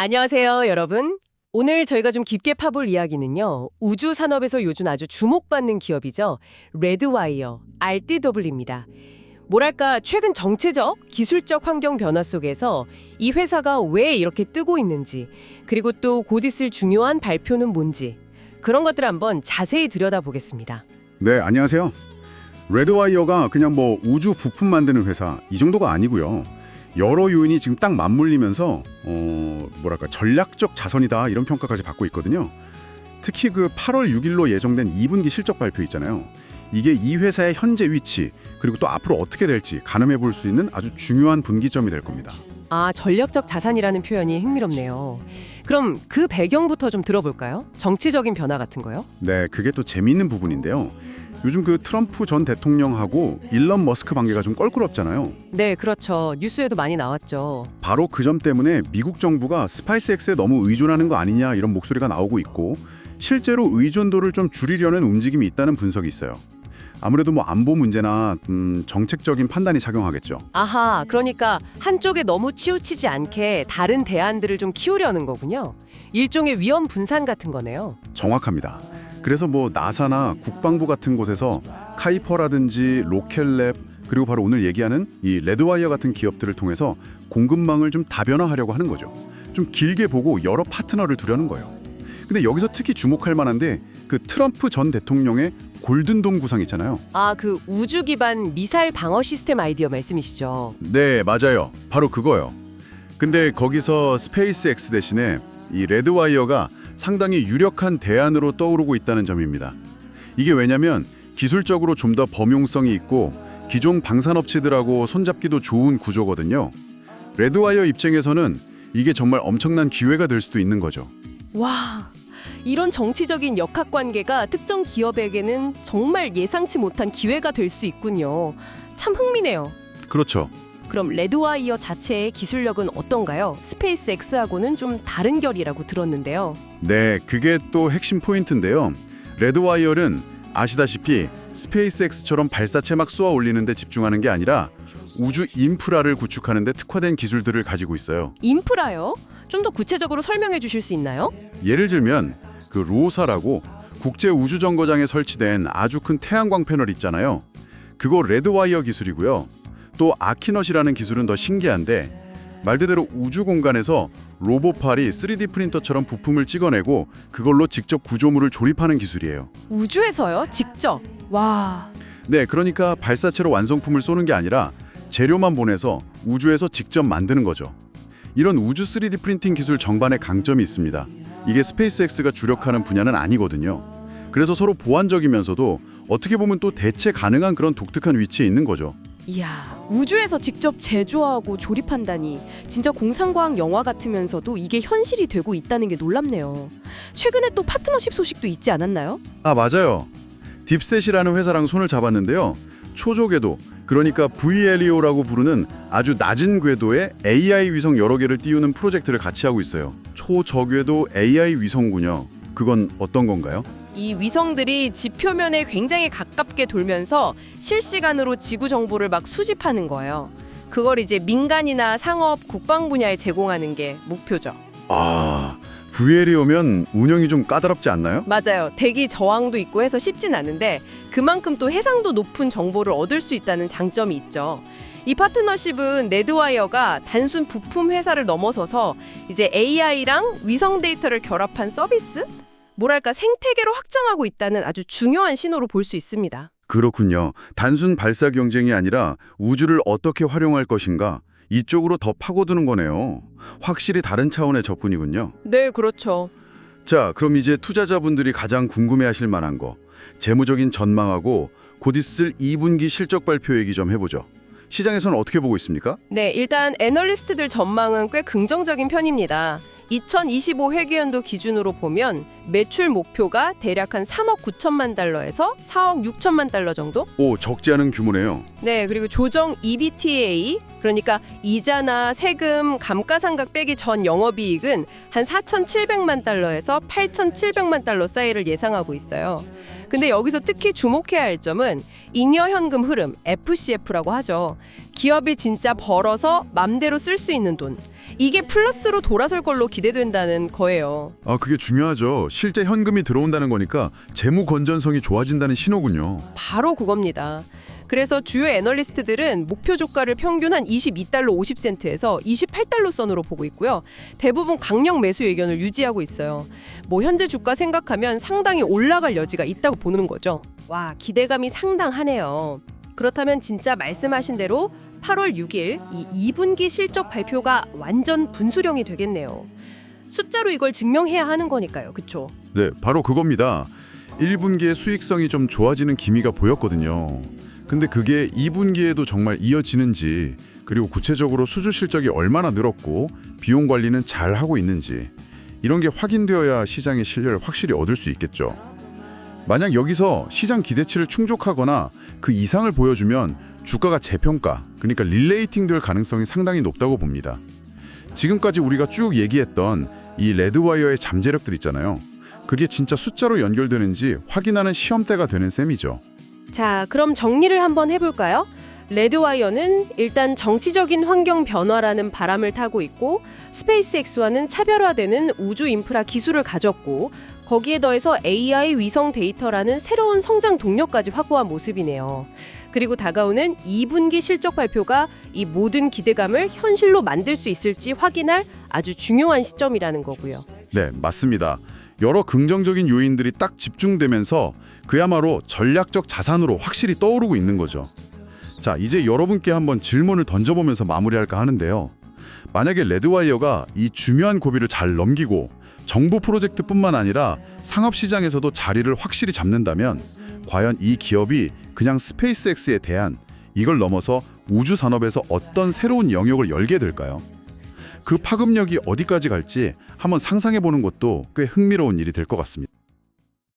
안녕하세요, 여러분. 오늘 저희가 좀 깊게 파볼 이야기는요. 우주 산업에서 요즘 아주 주목받는 기업이죠. 레드와이어, RDW입니다. 뭐랄까, 최근 정체적, 기술적 환경 변화 속에서 이 회사가 왜 이렇게 뜨고 있는지, 그리고 또 곧 있을 중요한 발표는 뭔지, 그런 것들 한번 자세히 들여다보겠습니다. 네, 안녕하세요. 레드와이어가 그냥 뭐 우주 부품 만드는 회사 이 정도가 아니고요. 여러 요인이 지금 딱 맞물리면서 어, 뭐랄까 전략적 자선이다 이런 평가까지 받고 있거든요. 특히 그 8월 6일로 예정된 2분기 실적 발표 있잖아요. 이게 이 회사의 현재 위치 그리고 또 앞으로 어떻게 될지 가늠해 볼 수 있는 아주 중요한 분기점이 될 겁니다. 아, 전략적 자산이라는 표현이 흥미롭네요. 그럼 그 배경부터 좀 들어볼까요? 정치적인 변화 같은 거요? 네, 그게 또 재미있는 부분인데요. 요즘 그 트럼프 전 대통령하고 일론 머스크 관계가 좀 껄끄럽잖아요. 네, 그렇죠. 뉴스에도 많이 나왔죠. 바로 그 점 때문에 미국 정부가 스파이스X에 너무 의존하는 거 아니냐 이런 목소리가 나오고 있고 실제로 의존도를 좀 줄이려는 움직임이 있다는 분석이 있어요. 아무래도 뭐 안보 문제나 음, 정책적인 판단이 작용하겠죠. 아하, 그러니까 한쪽에 너무 치우치지 않게 다른 대안들을 좀 키우려는 거군요. 일종의 위험 분산 같은 거네요. 정확합니다. 그래서 뭐 나사나 국방부 같은 곳에서 카이퍼라든지 로켓랩 그리고 바로 오늘 얘기하는 이 레드와이어 같은 기업들을 통해서 공급망을 좀 다변화하려고 하는 거죠. 좀 길게 보고 여러 파트너를 두려는 거예요. 근데 여기서 특히 주목할 만한데 그 트럼프 전 대통령의 골든돔 구상 있잖아요. 아, 그 우주 기반 미사일 방어 시스템 아이디어 말씀이시죠? 네, 맞아요. 바로 그거요. 근데 거기서 스페이스X 대신에 이 레드와이어가 상당히 유력한 대안으로 떠오르고 있다는 점입니다. 이게 왜냐면 기술적으로 좀 더 범용성이 있고 기존 방산업체들하고 손잡기도 좋은 구조거든요. 레드와이어 입장에서는 이게 정말 엄청난 기회가 될 수도 있는 거죠. 와, 이런 정치적인 역학 관계가 특정 기업에게는 정말 예상치 못한 기회가 될 수 있군요. 참 흥미네요. 그렇죠. 그럼 레드와이어 자체의 기술력은 어떤가요? 스페이스 X하고는 좀 다른 결이라고 들었는데요. 네, 그게 또 핵심 포인트인데요. 레드와이어는 아시다시피 스페이스X처럼 발사체 막 쏘아 올리는 데 집중하는 게 아니라 우주 인프라를 구축하는 데 특화된 기술들을 가지고 있어요. 인프라요? 좀 더 구체적으로 설명해 주실 수 있나요? 예를 들면 그 로사라고 국제 우주 정거장에 설치된 아주 큰 태양광 패널 있잖아요. 그거 레드와이어 기술이고요. 또 아키넛이라는 기술은 더 신기한데 말 그대로 우주 공간에서 로봇팔이 3D 프린터처럼 부품을 찍어내고 그걸로 직접 구조물을 조립하는 기술이에요. 우주에서요? 직접? 와, 네, 그러니까 발사체로 완성품을 쏘는 게 아니라 재료만 보내서 우주에서 직접 만드는 거죠. 이런 우주 3D 프린팅 기술 정반에 강점이 있습니다. 이게 스페이스X가 주력하는 분야는 아니거든요. 그래서 서로 보완적이면서도 어떻게 보면 또 대체 가능한 그런 독특한 위치에 있는 거죠. 이야, 우주에서 직접 제조하고 조립한다니 진짜 공상과학 영화 같으면서도 이게 현실이 되고 있다는 게 놀랍네요. 최근에 또 파트너십 소식도 있지 않았나요? 아, 맞아요. 딥셋이라는 회사랑 손을 잡았는데요. 초저궤도, 그러니까 VLEO라고 부르는 아주 낮은 궤도에 AI 위성 여러 개를 띄우는 프로젝트를 같이 하고 있어요. 초저궤도 AI 위성군요. 그건 어떤 건가요? 이 위성들이 지표면에 굉장히 가깝게 돌면서 실시간으로 지구 정보를 막 수집하는 거예요. 그걸 이제 민간이나 상업, 국방 분야에 제공하는 게 목표죠. 아, VLEO면 운영이 좀 까다롭지 않나요? 맞아요. 대기 저항도 있고 해서 쉽진 않은데 그만큼 또 해상도 높은 정보를 얻을 수 있다는 장점이 있죠. 이 파트너십은 네드와이어가 단순 부품 회사를 넘어서서 이제 AI랑 위성 데이터를 결합한 서비스? 뭐랄까 생태계로 확장하고 있다는 아주 중요한 신호로 볼 수 있습니다. 그렇군요. 단순 발사 경쟁이 아니라 우주를 어떻게 활용할 것인가 이쪽으로 더 파고드는 거네요. 확실히 다른 차원의 접근이군요. 네, 그렇죠. 자, 그럼 이제 투자자분들이 가장 궁금해하실 만한 거 재무적인 전망하고 곧 있을 2분기 실적 발표 얘기 좀 해보죠. 시장에서는 어떻게 보고 있습니까? 네, 일단 애널리스트들 전망은 꽤 긍정적인 편입니다. 2025 회계연도 기준으로 보면 매출 목표가 대략 한 3억 9천만 달러에서 4억 6천만 달러 정도? 오, 적지 않은 규모네요. 네, 그리고 조정 EBITDA 그러니까 이자나 세금, 감가상각 빼기 전 영업이익은 한 4,700만 달러에서 8,700만 달러 사이를 예상하고 있어요. 근데 여기서 특히 주목해야 할 점은 잉여 현금 흐름 FCF라고 하죠. 기업이 진짜 벌어서 맘대로 쓸 수 있는 돈. 이게 플러스로 돌아설 걸로 기대된다는 거예요. 아, 그게 중요하죠. 실제 현금이 들어온다는 거니까 재무 건전성이 좋아진다는 신호군요. 바로 그겁니다. 그래서 주요 애널리스트들은 목표 주가를 평균 한 22달러 50센트에서 28달러 선으로 보고 있고요. 대부분 강력 매수 의견을 유지하고 있어요. 뭐 현재 주가 생각하면 상당히 올라갈 여지가 있다고 보는 거죠. 와, 기대감이 상당하네요. 그렇다면 진짜 말씀하신 대로 8월 6일 이 2분기 실적 발표가 완전 분수령이 되겠네요. 숫자로 이걸 증명해야 하는 거니까요. 그쵸? 네, 바로 그겁니다. 1분기에 수익성이 좀 좋아지는 기미가 보였거든요. 근데 그게 2분기에도 정말 이어지는지, 그리고 구체적으로 수주 실적이 얼마나 늘었고 비용 관리는 잘 하고 있는지 이런 게 확인되어야 시장의 신뢰를 확실히 얻을 수 있겠죠. 만약 여기서 시장 기대치를 충족하거나 그 이상을 보여주면 주가가 재평가, 그러니까 릴레이팅 될 가능성이 상당히 높다고 봅니다. 지금까지 우리가 쭉 얘기했던 이 레드와이어의 잠재력들 있잖아요. 그게 진짜 숫자로 연결되는지 확인하는 시험대가 되는 셈이죠. 자, 그럼 정리를 한번 해볼까요? 레드와이어는 일단 정치적인 환경 변화라는 바람을 타고 있고 스페이스X와는 차별화되는 우주 인프라 기술을 가졌고 거기에 더해서 AI 위성 데이터라는 새로운 성장 동력까지 확보한 모습이네요. 그리고 다가오는 2분기 실적 발표가 이 모든 기대감을 현실로 만들 수 있을지 확인할 아주 중요한 시점이라는 거고요. 네, 맞습니다. 여러 긍정적인 요인들이 딱 집중되면서 그야말로 전략적 자산으로 확실히 떠오르고 있는 거죠. 자, 이제 여러분께 한번 질문을 던져보면서 마무리할까 하는데요. 만약에 레드와이어가 이 중요한 고비를 잘 넘기고 정부 프로젝트뿐만 아니라 상업 시장에서도 자리를 확실히 잡는다면 과연 이 기업이 그냥 스페이스X에 대한 이걸 넘어서 우주 산업에서 어떤 새로운 영역을 열게 될까요? 그 파급력이 어디까지 갈지 한번 상상해 보는 것도 꽤 흥미로운 일이 될 것 같습니다.